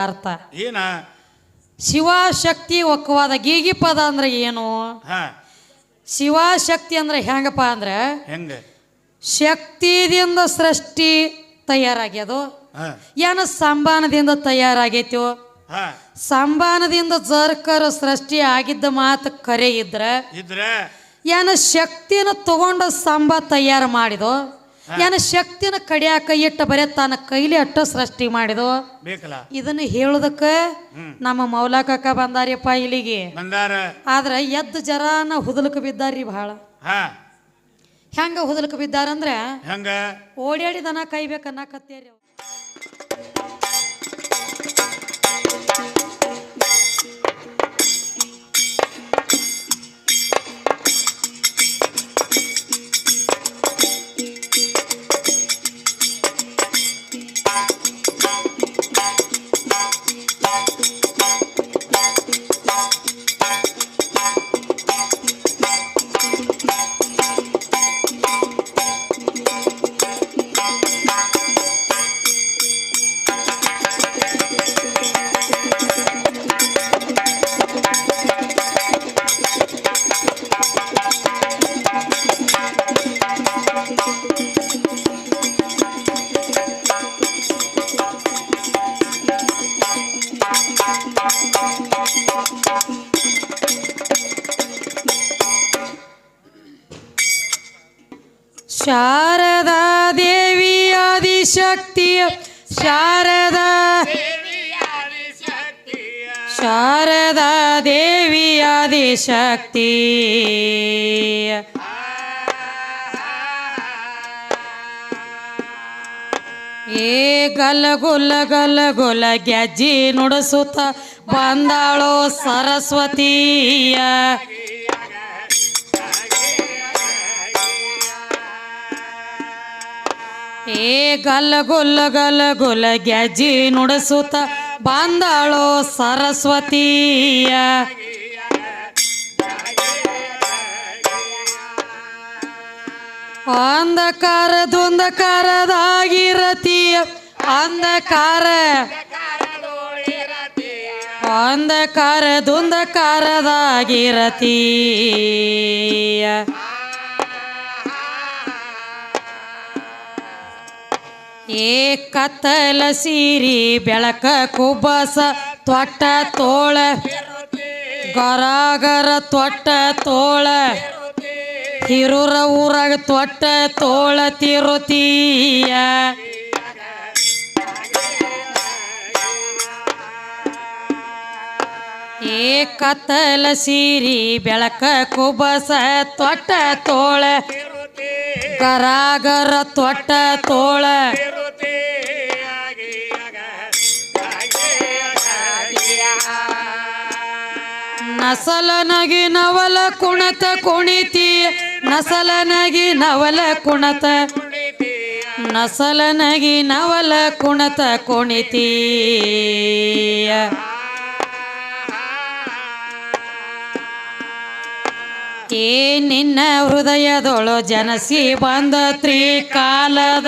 ಅರ್ಥ. ಏನ? ಶಿವಶಕ್ತಿ ಒಕ್ಕವಾದ ಗೀಗಿ ಪದ ಅಂದ್ರೆ ಏನು? ಹಾ. ಶಿವಶಕ್ತಿ ಅಂದ್ರೆ ಹೆಂಗಪ್ಪ ಅಂದ್ರೆ? ಹೆಂಗ? ಶಕ್ತಿದಿಂದ ಸೃಷ್ಟಿ ತಯಾರಾಗ್ಯದು. ಹಾ. ಏನು ಸಂಬಾನದಿಂದ ತಯಾರಾಗೈತೋ? ಹಾ. ಸಂಬಾನದಿಂದ ಜರ್ಕರು ಸೃಷ್ಟಿ ಆಗಿದ್ದ ಮಾತು ಕರೆ ಇದ್ರೆ ಇದ್ರ? ಏನು ಶಕ್ತಿನ ತಗೊಂಡ ಸಂಬ ತಯಾರು ಮಾಡಿದೋ? ಏನು ಶಕ್ತಿನ ಕಡಿಯಾಕ ಇಟ್ಟ ಬರೇ ತನ್ನ ಕೈಲಿ ಅಟ್ಟ ಸೃಷ್ಟಿ ಮಾಡಿದ. ಬೇಕಲ್ಲ. ಇದನ್ನ ಹೇಳೋದಕ್ಕೆ. ನಮ್ಮ ಮೌಲಾಕಕ್ಕ ಬಂದಾರಿಯಪ್ಪ ಇಲ್ಲಿಗೆ. ಆದ್ರ ಎದ್ದು ಜರಾನ ಹುದಲಕ್ಕೆ ಬಿದ್ದಾರ್ರಿ ಬಹಳ ಹಾ. ಹೆಂಗ ಹುದಲಕ್ಕೆ ಬಿದ್ದಾರಂದ್ರೆ ಹೆಂಗ? ಓಡಾಡಿ ದನ ಕಾಯ್ಬೇಕನ್ನಕತ್ತೇರಿ ಶಾರದಾ ಶಾರದಾ ದೇವಿಯಾದಿ ಶಕ್ತಿ ಏ ಗಲ ಗುಲ ಗಲ ಗುಲ ಗೆಜ್ಜಿ ನುಡಿಸುತ್ತ ಬಂದಾಳೋ ಸರಸ್ವತಿಯ. ಏ ಗಲ್ಲ ಗುಲ್ಲ ಗಲ್ಲ ಗುಲ ಗ್ಯಾಜಿ ನುಡಿಸುತ್ತ ಬಂದಾಳೋ ಸರಸ್ವತಿಯ. ಅಂಧಕಾರ ಧುಂಧಕಾರದಾಗಿರತೀಯ ಅಂಧಕಾರ. ಅಂಧಕಾರ ಏ ಕತ್ತಲ ಸೀರಿ ಬೆಳಕ ಕುಬ್ಬಸ ತೊಟ್ಟ ತೋಳ. ಗರಾಗರ ತೊಟ್ಟ ತೋಳ. ಹಿರೂರ ಊರಾಗ ತೊಟ್ಟ ತೋಳ ತಿರುತೀಯ. ಏ ಕತ್ತಲ ಸೀರಿ ಬೆಳಕ ಕುಬ್ಬಸ ತೊಟ್ಟ ತೋಳ. ಗರಾಗರ ತೊಟ್ಟ ತೋಳ. ನಸಲನಗಿ ನವಲ ಕುಣತ ಕುಣಿತಿ. ನಸಲನಗಿ ನವಲ ಕುಣತ. ನಸಲನಗಿ ನವಲ ಕುಣತ ಕುಣಿತಿ. ಏ ನಿನ್ನ ಹೃದಯದೊಳು ಜನಸಿ ಬಂದ ತ್ರಿಕಾಲದ.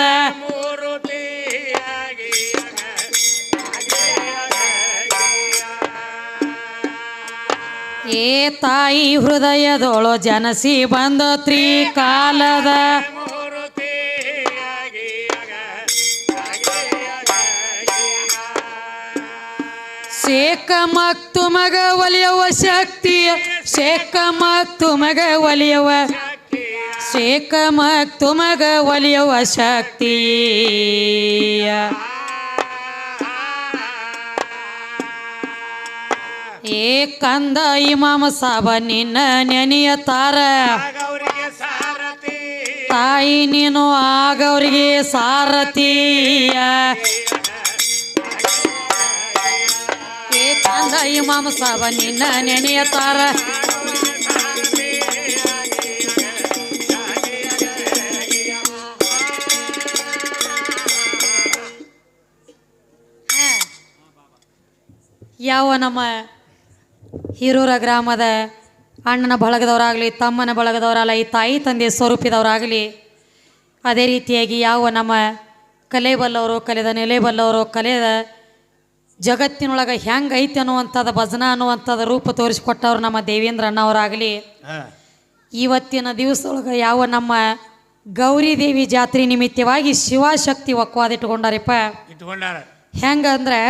ಏ ತಾಯಿ ಹೃದಯದೊಳು ಜನಸಿ ಬಂದ ತ್ರಿಕಾಲದ. ಶೇಖ ಮತ್ತು ಮಗ ಒಲಿಯವ ಶಕ್ತಿಯ, ಶೇಖ ಮತ್ತು ಮಗ ಒಲಿಯವ ಶೇಖ ಮತ್ತು ಮಗ ಒಲಿಯವ ಶಕ್ತಿಯ. ಏ ಕಂದ ಇಮಾಮ ಸಾಬ, ನಿನ್ನ ನೆನೆಯ ತಾರ. ತಾಯಿ ನೀನು ಆಗವರಿಗೆ ಸಾರಥಿಯ ಏ ಮಾಮ ಸಾಬ ನಿನ್ನ ನೆನೆಯತಾರ ಯಾವ ನಮ್ಮ ಹಿರೂರ ಗ್ರಾಮದ ಅಣ್ಣನ ಬಳಗದವರಾಗಲಿ, ತಮ್ಮನ ಬಳಗದವರಲ್ಲ, ಈ ತಾಯಿ ತಂದೆ ಸ್ವರೂಪಿದವರಾಗಲಿ, ಅದೇ ರೀತಿಯಾಗಿ ಯಾವ ನಮ್ಮ ಕಲೆ ಬಲ್ಲವರು ಕಲೆದ ನೆಲೆ ಬಲ್ಲವರು ಕಲೆದ ಜಗತ್ತಿನೊಳಗೆ ಹೆಂಗೆ ಐತಿ ಅನ್ನುವಂಥದ್ದು ಭಜನ ಅನ್ನುವಂಥದ್ದು ರೂಪ ತೋರಿಸಿಕೊಟ್ಟವ್ರು ನಮ್ಮ ದೇವೇಂದ್ರ ಅಣ್ಣವರಾಗಲಿ. ಇವತ್ತಿನ ದಿವಸದೊಳಗೆ ಯಾವ ನಮ್ಮ ಗೌರಿ ದೇವಿ ಜಾತ್ರೆ ನಿಮಿತ್ತವಾಗಿ ಶಿವಶಕ್ತಿ ಒಕ್ಕವಾದ ಇಟ್ಕೊಂಡಾರಪ್ಪ ಇಟ್ಕೊಂಡಾರ ಹೆಂಗಂದ್ರೆ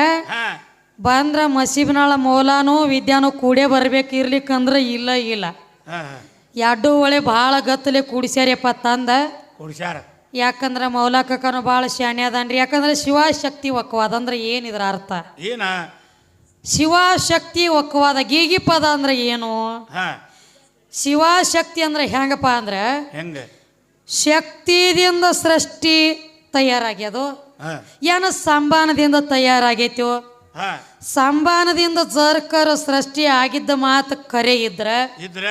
ಬಂದ್ರ ಮಸೀಬ್ನಾಳ ಮೌಲಾನು ವಿದ್ಯಾನು ಕೂಡೇ ಬರ್ಬೇಕು ಇರ್ಲಿಕ್ಕಂದ್ರೆ ಇಲ್ಲ ಇಲ್ಲ. ಎರಡು ಒಳೆ ಭಾಳ ಗತ್ತಲೆ ಕೂಡಿಸ್ಯಾರಪ್ಪ ತಂದ. ಕುಡ್ಸ್ಯಾರ. ಯಾಕಂದ್ರೆ ಮೌಲಾಕನು ಭಾಳ ಶಾಣೆ ಅದನ್ರಿ. ಯಾಕಂದ್ರೆ ಶಿವಶಕ್ತಿ ಒಕ್ಕವಾದ ಅಂದ್ರೆ ಏನಿದ್ರ ಅರ್ಥ? ಏನ? ಶಿವಶಕ್ತಿ ಒಕ್ಕವಾದ ಗೀಗಿ ಪದ ಅಂದ್ರೆ ಏನು? ಶಿವಶಕ್ತಿ ಅಂದ್ರೆ ಹೆಂಗಪ್ಪ ಅಂದ್ರೆ? ಹೆಂಗ? ಶಕ್ತಿದಿಂದ ಸೃಷ್ಟಿ ತಯಾರಾಗ್ಯದು. ಏನ ಸಂಬಾನದಿಂದ ತಯಾರಾಗೈತಿ? ಸಂಬಾನದಿಂದ ಜರ್ಕರ ಸೃಷ್ಟಿ ಆಗಿದ್ದ ಮಾತು ಕರೆ ಇದ್ರೆ. ಇದ್ರ?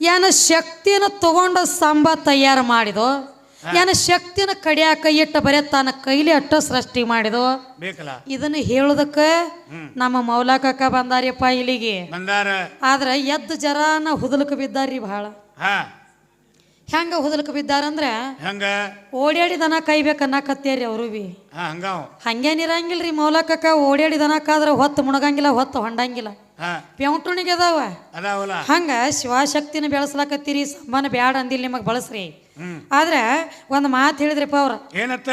ಏನ ಶಕ್ತಿನ ತಗೊಂಡು ಸಂಬ ತಯಾರು ಮಾಡಿದೋ? ಏನು ಶಕ್ತಿನ ಕಡಿಯಾಕ ಇಟ್ಟ ಬರೇ ತನ್ನ ಕೈಲಿ ಅಟ್ಟ ಸೃಷ್ಟಿ ಮಾಡಿದೋ ಬೇಕಲ್ಲ. ಇದನ್ನ ಹೇಳೋದಕ್ಕೆ. ನಮ್ಮ ಮೌಲಾಕಕ್ಕ ಬಂದಾರಿಯಪ್ಪ ಇಲ್ಲಿಗೆ. ಆದ್ರ ಎದ್ದು ಜರಾನ ಹುದಲಕ ಬಿದ್ದಾರ್ರಿ ಬಹಳ ಹೆಂಗ ಹುದಲಕ ಬಿದ್ದಾರಂದ್ರೆ ಹೆಂಗ? ಓಡಾಡಿ ದನ ಕೈಬೇಕನ್ನಕತ್ತೇರಿ ಅವರು ಬಿ. ಹಂಗೇನಿರಂಗಿಲ್ರಿ ಮೌಲಕಕ್ಕ ಓಡ್ಯಾಡಿ ದನಕ್ಕಾದ್ರೆ ಹೊತ್ತು ಮುಣಗಂಗಿಲ್ಲ ಹೊತ್ತು ಹೊಂಡಂಗಿಲ್ಲ. ಹಾ. ಪ್ಯೌಟುಣಿಗೆ ಅದಾವ. ಅದಾವಲ್ಲ. ಹಂಗ ಶಿವಶಕ್ತಿನ ಬೆಳೆಸ್ಲಾಕತ್ತೀರಿ ಸಂಬಂಧ ಬ್ಯಾಡ ಅಂದಿಲ್ಲ ನಿಮಗೆ ಬಳಸ್ರಿ. ಆದ್ರೆ ಒಂದು ಮಾತು ಹೇಳಿದ್ರಿಪ್ಪ ಅವ್ರ. ಏನತ್ತ?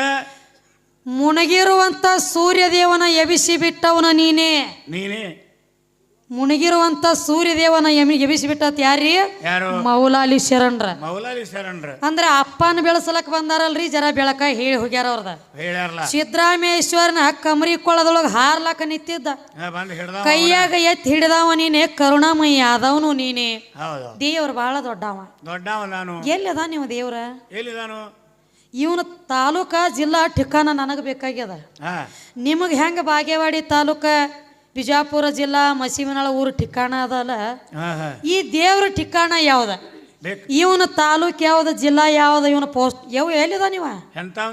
ಮುಣಗಿರುವಂತ ಸೂರ್ಯದೇವನ ಎಬಿಸಿ ಬಿಟ್ಟವನ ನೀನೇ. ನೀನೇ. ಮುಣಗಿರುವಂತ ಸೂರ್ಯದೇವನ ಎಮಿ ಎಬಿಸಿ ಬಿಟ್ಟತ್ ಯಾರ್ರಿ? ಯಾರು? ಮೌಲಾಲಿ ಶರಣ್ರ. ಮೌಲಾಲಿ ಶರಣ್ರ. ಅಂದ್ರೆ ಅಪ್ಪನ ಬೆಳಸಲಕ್ ಬಂದಾರಲ್ರಿ ಜರ ಬೆಳಕ ಹೇಳಿ ಹೋಗ್ಯಾರ ಅವ್ರದ. ಹೇಳ್ಯಾರಲ್ಲ. ಸಿದ್ದರಾಮೇಶ್ವರನ ಕಮರಿ ಕೊಳದೊಳಗ ಹಾರ್ಲಕ ನಿಂತಿದ್ದ. ಕೈಯಾಗ ಎತ್ತಿ ಹಿಡಿದವ ನೀನೆ ಕರುಣಾಮಯಿ ಆದವನು ನೀನೆ. ದೇವ್ರ ಬಹಳ ದೊಡ್ಡವ. ದೊಡ್ಡವ ನಾನು. ಎಲ್ಲಿದ ನೀವು ದೇವ್ರ? ಎಲ್ಲಿದಾನು? ಇವನು ತಾಲೂಕ ಜಿಲ್ಲಾ ಠಿಕಾನ ನನಗೆ ಬೇಕಾಗ್ಯದ. ನಿಮಗೆ ಹೆಂಗೆ ಬಾಗೇವಾಡಿ ತಾಲೂಕ? ಬಿಜಾಪುರ ಜಿಲ್ಲಾ ಮಸೀಮನಾಳ ಊರು ಠಿಕಾಣ ಅದಲ್ಲ. ಈ ದೇವ್ರ ಠಿಕಾಣ ಯಾವ್ದ? ಇವನ ತಾಲೂಕ್ ಯಾವ್ದ ಜಿಲ್ಲಾ ಯಾವ್ದ ಇವನ ಪೋಸ್ಟ್ ಯಾವ ಎಲ್ಲಿದ ನೀವ?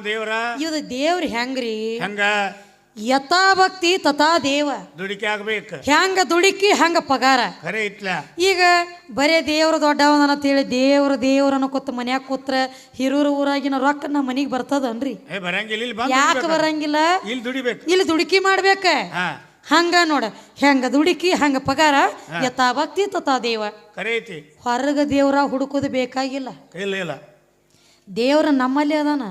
ದೇವ್ರ? ಇವ್ದು ದೇವ್ರ ಹೆಂಗ್ರಿ? ಹೆಂಗ? ಯಥಾ ಭಕ್ತಿ ತಥಾ ದೇವ. ದುಡಿಕೆ ಆಗ್ಬೇಕು. ಹೆಂಗ ದುಡಿಕಿ ಹಂಗ ಪಗಾರ. ಖರೆ ಇಟ್ಲ ಈಗ ಬರೇ ದೇವ್ರ ದೊಡ್ಡವನ ಅಂತೇಳಿ ದೇವ್ರ ದೇವ್ರ ಕೂತ್ ಮನ್ಯಾಗ ಕೂತ್ರ ಹಿರೂರ ಊರಾಗಿನ ರೊಕ್ಕ ನಮ್ಮ ಮನಿಗೆ ಬರ್ತದನ್ರಿ. ಬರಂಗಿಲ್ಲ ಯಾಕೆ ಬರಂಗಿಲ್ಲ? ಇಲ್ಲಿ ದುಡಿಬೇಕು. ಇಲ್ಲಿ ದುಡುಕಿ ಮಾಡ್ಬೇಕ. ಹಂಗ ನೋಡ ಹೆಂಗ ದುಡುಕಿ ಹಂಗ ಪಗಾರ ಯಥಾ ಭಕ್ತಿ ತಥಾ ದೇವ. ಖರೆ ಐತಿ ಹೊರಗ ದೇವ್ರ ಹುಡುಕೋದು ಬೇಕಾಗಿಲ್ಲ. ಇಲ್ಲ ಇಲ್ಲ. ದೇವ್ರ ನಮ್ಮಲ್ಲಿ ಅದಾನ.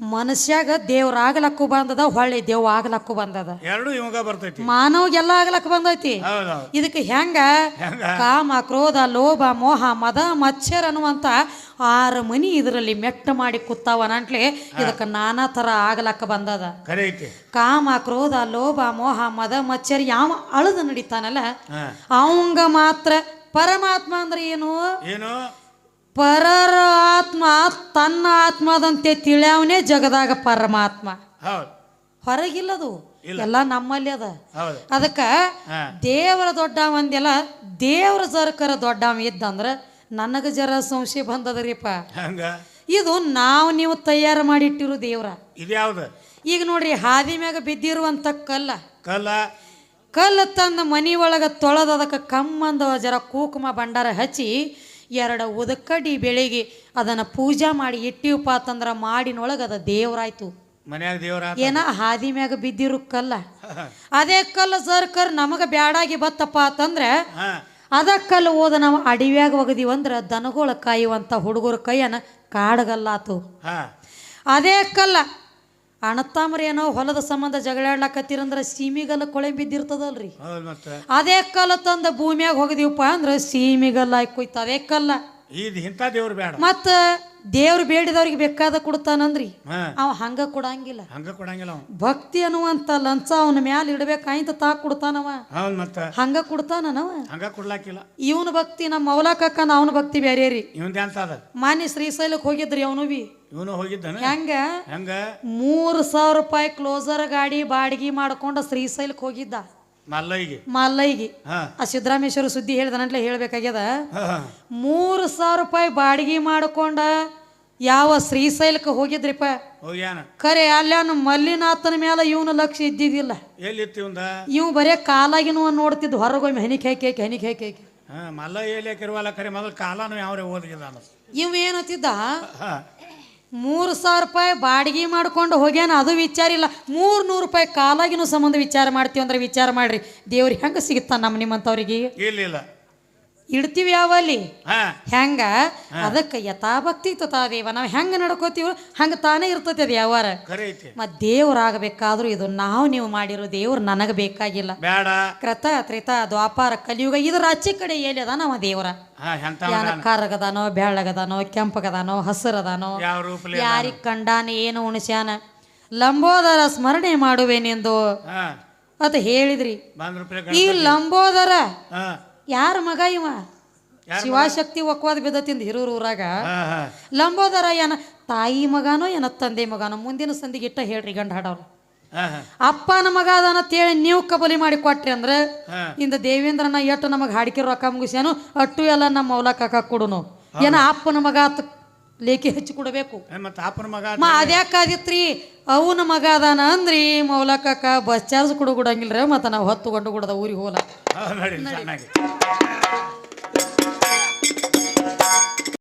ಮನುಷ್ಯಾಗ ದೇವ್ರ ಆಗ್ಲಕ್ಕು ಬಂದದ ಹೊಳ್ಳಿ ದೇವ್ ಆಗ್ಲಕ್ಕು ಬಂದದ. ಎರಡು ಇವಾಗ ಬರ್ತೈತಿ. ಮಾನವ್ಗೆಲ್ಲ ಆಗ್ಲಕ್ ಬಂದೈತಿ. ಇದಕ್ಕೆ ಹೆಂಗ? ಕಾಮ ಕ್ರೋಧ ಲೋಭ ಮೋಹ ಮದ ಮಚ್ಚರ್ ಅನ್ನುವಂತ ಆರು ಮನಿ ಇದರಲ್ಲಿ ಮೆಟ್ಟ ಮಾಡಿ ಕೂತಾವನಂಟ್ಲೆ ಇದಕ್ಕೆ ನಾನಾ ತರ ಆಗ್ಲಕ್ಕ ಬಂದದ. ಕಾಮ ಕ್ರೋಧ ಲೋಭ ಮೋಹ ಮದ ಮಚ್ಚರ್ ಯಾವ ಅಳದು ನಡೀತಾನಲ್ಲ ಅವಂಗ ಮಾತ್ರ ಪರಮಾತ್ಮ ಅಂದ್ರೆ ಏನು? ಏನು? ಪರರ ಆತ್ಮ ತನ್ನ ಆತ್ಮದಂತೆ ತಿಳಿಯವನೇ ಜಗದಾಗ ಪರಮಾತ್ಮ. ಹೊರಗಿಲ್ಲದು. ಎಲ್ಲ ನಮ್ಮಲ್ಲಿ ಅದ. ಅದಕ್ಕ ದೇವರ ದೊಡ್ಡ ಒಂದೆಲ್ಲ ದೇವರ ಜರ್ಕರ ದೊಡ್ಡವ ಇದ್ದಂದ್ರ ನನಗ ಜರ ಸಂಶಯ ಬಂದದ್ರಿಪ್ಪ. ಇದು ನಾವು ನೀವು ತಯಾರು ಮಾಡಿಟ್ಟಿರು ದೇವ್ರ. ಇದ್ಯಾವ್ದು ಈಗ ನೋಡ್ರಿ ಹಾದಿ ಮ್ಯಾಗ ಬಿದ್ದಿರುವಂತ ಕಲ್ಲ. ಕಲ್ಲ? ಕಲ್ಲ ತಂದ ಮನಿ ಒಳಗ ತೊಳೆದ ಅದಕ್ಕೆ ಕಮ್ಮಂದ ಜರ ಕೂಕುಮ ಭಂಡಾರ ಹಚ್ಚಿ ಎರಡು ಉದಕಡ್ಡಿ ಬೆಳಿಗ್ಗೆ ಅದನ್ನು ಪೂಜಾ ಮಾಡಿ ಇಟ್ಟಿವಪ್ಪ ಅಂತಂದ್ರೆ ಮಾಡಿನೊಳಗೆ ಅದು ದೇವರಾಯ್ತು. ಮನ್ಯಾಗ ದೇವ್ರ ಏನ ಹಾದಿ ಮ್ಯಾಗ ಬಿದ್ದಿರು ಕಲ್ಲ. ಅದೇ ಕಲ್ಲು ಸರ್ಕರ್ ನಮಗ ಬ್ಯಾಡಾಗಿ ಬತ್ತಪ್ಪ ಅಂತಂದ್ರೆ ಅದ ಕಲ್ಲು ಓದ ನಾವು ಅಡಿವ್ಯಾಗ ಒಗದಿವಂದ್ರ ದನಗಳ ಕಾಯುವಂತ ಹುಡುಗರ ಕೈಯನ್ನ ಕಾಡಗಲ್ಲಾತು. ಅದೇ ಕಲ್ಲ ಅಣ್ಣತ್ತಾಮ್ರೇನೋ ಹೊಲದ ಸಂಬಂಧ ಜಗಳಾಡ್ಲಕತ್ತೀರಂದ್ರ ಸೀಮಿಗಲ್ಲ ಕೊಳೆ ಬಿದ್ದಿರ್ತದಲ್ರಿ. ಅದೇ ಕಲ್ಲ ತಂದ ಭೂಮಿಯಾಗ ಹೋಗಿದೀವಪ್ಪ ಅಂದ್ರೆ ಸೀಮಿಗಲ್ಲ ಕುಯ್ತ ಅದೇ ಕಲ್ಲ. ಇದು ಇಂಥ ದೇವ್ರು ಬೇಡ. ಮತ್ತ ದೇವ್ರು ಬೇಡಿದವ್ರಿಗೆ ಬೇಕಾದ ಕೊಡ್ತಾನಂದ್ರಿ ಅವ ಹಂಗ ಕೊಡಂಗಿಲ್ಲ. ಹಂಗ ಕೊಡಂಗಿಲ್ಲ ಅವ. ಭಕ್ತಿ ಅನ್ನುವಂತ ಲಂಚ ಅವನ ಮ್ಯಾಲ ಇಡ್ಬೇಕಾಯ್ತ ತಾ ಕೊಡ್ತಾನವ. ಹೌದು ಮತ್ತೆ. ಹಂಗ ಕೊಡ್ತಾನವ ಹಂಗ ಕೊಡ್ಲಾಕಿಲ್ಲ. ಇವನ ಭಕ್ತಿ ನಮ್ಮ ಮೌಲಾಕಕ್ಕನ ಅವನ ಭಕ್ತಿ ಬೇರೆ ರೀ. ಇವಂದ ಅಂತ ಅದ? ಮಾನ್ಯ ಶ್ರೀಶೈಲಕ್ಕೆ ಹೋಗಿದ್ರಿ ಅವನು ಬಿ ಇವನು ಹೋಗಿದ್ದ ಹೆಂಗ? ಹೆಂಗ? ಮೂರು ಸಾವಿರ ರೂಪಾಯಿ ಕ್ಲೋಸರ್ ಗಾಡಿ ಬಾಡಿಗೆ ಮಾಡ್ಕೊಂಡ ಶ್ರೀಶೈಲಕ್ಕೆ ಹೋಗಿದ್ದ. ಮಲ್ಲೈಗೆ ಹಾ. ಆ ಸಿದ್ದರಾಮೇಶ್ವರ ಸುದ್ದಿ ಹೇಳ್ದನಂತಲೇ ಹೇಳ್ಬೇಕಾಗ್ಯದ. ಮೂರು ಸಾವಿರ ರೂಪಾಯಿ ಬಾಡಿಗೆ ಮಾಡ್ಕೊಂಡ ಯಾವ ಶ್ರೀಶೈಲಕ್ಕೆ ಹೋಗಿದ್ರಿಪ್ಪ? ಖರೆ ಅಲ್ಲಾನ ಮಲ್ಲಿನಾಥನ ಮೇಲೆ ಇವನು ಲಕ್ಷ ಇದ್ದಿದ್ದಿಲ್ಲ. ಇವ್ ಬರೇ ಕಾಲಾಗಿನೂ ನೋಡ್ತಿದ್ದು ಹೊರಗೊಮ್ಮೆ ಹೆನಿಕ್ ಹೇಕೆ ಹೆನಿಕ್ ಹೇಕೆ ಮಲ್ಲ ಎಲ್ಲಿ ಕರೆ ಮೊದಲು ಕಾಲಾನು ಯಾವ ಓದಿಲ್ಲ ಇವ ಏನತ್ತಿದ್ದ ಮೂರು ಸಾವಿರ ರೂಪಾಯಿ ಬಾಡಿಗೆ ಮಾಡ್ಕೊಂಡು ಹೋಗ್ಯಾನ, ಅದು ವಿಚಾರ ಇಲ್ಲ. ಮೂರು ನೂರು ರೂಪಾಯಿ ಕಾಲಾಗಿನೂ ಸಂಬಂಧ ವಿಚಾರ ಮಾಡ್ತೀವಿ ಅಂದ್ರೆ ವಿಚಾರ ಮಾಡ್ರಿ. ದೇವ್ರಿಗೆ ಹೆಂಗೆ ಸಿಗುತ್ತಾ ನಮ್ಮ ನಿಮ್ಮಂಥವ್ರಿಗೆ? ಇಲ್ಲ ಇಲ್ಲ. ಇಡ್ತೀವಿ ಯಾವಲ್ಲಿ? ಹೆಂಗ? ಅದಕ್ಕೆ ಯಥಾಭಕ್ತಿ ತಥಾದೇವ ನಾವು ಹೆಂಗೆ ನಡ್ಕೋತೀವೋ ಹಂಗ ತಾನೇ ಇರ್ತೈತಿ ಅದು ಯಾವಾರ. ಮತ್ ದೇವ್ರಾಗಬೇಕಾದ್ರೂ ಇದು ನಾವು ನೀವು ಮಾಡಿರೋ ದೇವ್ರು ನನಗೆ ಬೇಕಾಗಿಲ್ಲ. ಕ್ರತ ತ್ರೇತ ದ್ವಾಪಾರ ಕಲಿಯುಗ ಇದ್ರ ಆಚೆ ಕಡೆ ಎಲ್ಲಿ ಅದ ನಮ್ಮ ದೇವ್ರ. ಕರ್ಗದಾನೋ ಬೆಳ್ಳಗದಾನೋ ಕೆಂಪಗದಾನೋ ಹಸಿರದಾನೋ ಯಾರಿಗೆ ಕಂಡಾನ ಏನು ಉಣಿಸ್ಯಾನ? ಲಂಬೋದರ ಸ್ಮರಣೆ ಮಾಡುವೇನೆಂದು ಅಂತ ಹೇಳಿದ್ರಿ. ಈ ಲಂಬೋದರ ಯಾರ ಮಗ ಇವ? ಶಿವಶಕ್ತಿ ಒಕ್ವಾದ ಬಿದ್ದತಿಂದ ಹಿರೂರು ಊರಾಗ. ಲಂಬೋದರ ಏನ ತಾಯಿ ಮಗನೋ ಏನ ತಂದೆ ಮಗನೋ ಮುಂದಿನ ಸಂದಿಗೆ ಇಟ್ಟ ಹೇಳ್ರಿ ಗಂಡ ಹಾಡವ್ರು ಅಪ್ಪನ ಮಗ ಅದನ್ನ ಅಂತೇಳಿ ನೀವು ಕಬಲಿ ಮಾಡಿ ಕೊಟ್ರಿ ಅಂದ್ರೆ ಇಂದ ದೇವೇಂದ್ರನ ಎಟ್ಟು ನಮಗೆ ಹಾಡಿಕೆ ರೊಕ್ಕ ಮುಗಿಸ್ಯಾನು ಅಟ್ಟು ಎಲ್ಲ ನಮ್ಮ ಮೌಲ ಕಾಕ ಕೊಡುನು. ಏನ ಅಪ್ಪನ ಮಗ ಆತ ಲೇಖಿ ಹಚ್ಚಿ ಕೊಡಬೇಕು. ಅದ್ಯಾಕಾದಿತ್ರಿ ಅವನ ಮಗ ಅದಾನ ಅಂದ್ರಿ ಮೌಲಕ ಬಸ್ ಚಾರ್ಜ್ ಕೊಡು ಕೊಡಂಗಿಲ್ರಿ ಮತ್ತ ನಾವು ಹೊತ್ತು ಕೊಂಡು ಕೊಡದ ಊರಿಗೆ ಹೋಲ